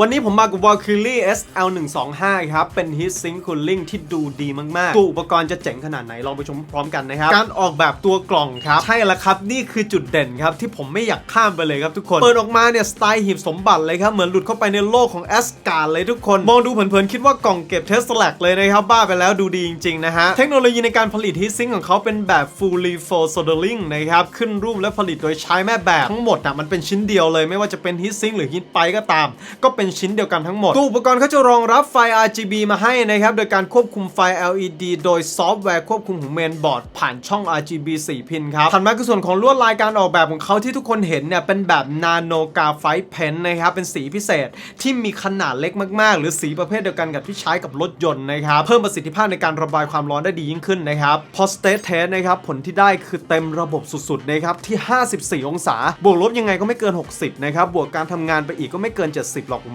วันนี้ผมมากับ Valkyrie SL125 ครับ เป็น Heat Sink Cooling ที่ดูดีมาก ๆ ตัวอุปกรณ์จะเจ๋งขนาดไหน ลองไปชมพร้อมกันนะครับ การออกแบบตัวกล่องครับ ใช่แล้วครับ นี่คือจุดเด่นครับ ที่ผมไม่อยากข้ามไปเลยครับทุกคน เปิดออกมาเนี่ย สไตล์หีบสมบัติเลยครับ เหมือนหลุดเข้าไปในโลกของแอสการ์เลยทุกคน มองดูเผิน ๆ คิดว่ากล่องเก็บเทสแลกเลยนะครับ บ้าไปแล้วดูดีจริง ๆ นะฮะ เทคโนโลยีในการผลิต Heat Sink ของเขาเป็นแบบ Fully Flow Soldering นะครับขึ้นรูปและผลิตโดยใช้แม่แบบทั้งหมดอะมันเป็นชิ้นเดียวเลย ไม่ว่าจะเป็น Heat Sink หรือ Heat Pipe ก็ตามก็เป็นชิ้นเดียวกันทั้งหมดตัวอุปกรณ์เขาจะรองรับไฟ RGB มาให้นะครับ โดยการควบคุมไฟ LED โดยซอฟต์แวร์ควบคุมของเมนบอร์ดผ่านช่อง RGB 4 พินครับถัดมาคือส่วนของลวดลายการออกแบบของเขาที่ทุกคนเห็นเนี่ยเป็นแบบนาโนกาไฟเพนนะครับ เป็นสีพิเศษที่มีขนาดเล็กมากๆ หรือสีประเภทเดียวกันกับที่ใช้กับรถยนต์นะครับ เพิ่มประสิทธิภาพในการระบายความร้อนได้ดียิ่งขึ้นนะครับ พอสเตทเทสนะครับผลที่ได้คือเต็มระบบสุดๆนะครับที่ 54 องศา บวกลบยังไงก็ไม่เกิน 60 นะครับ บวกการทำงานไปอีกก็ไม่เกิน 70 หรอกผม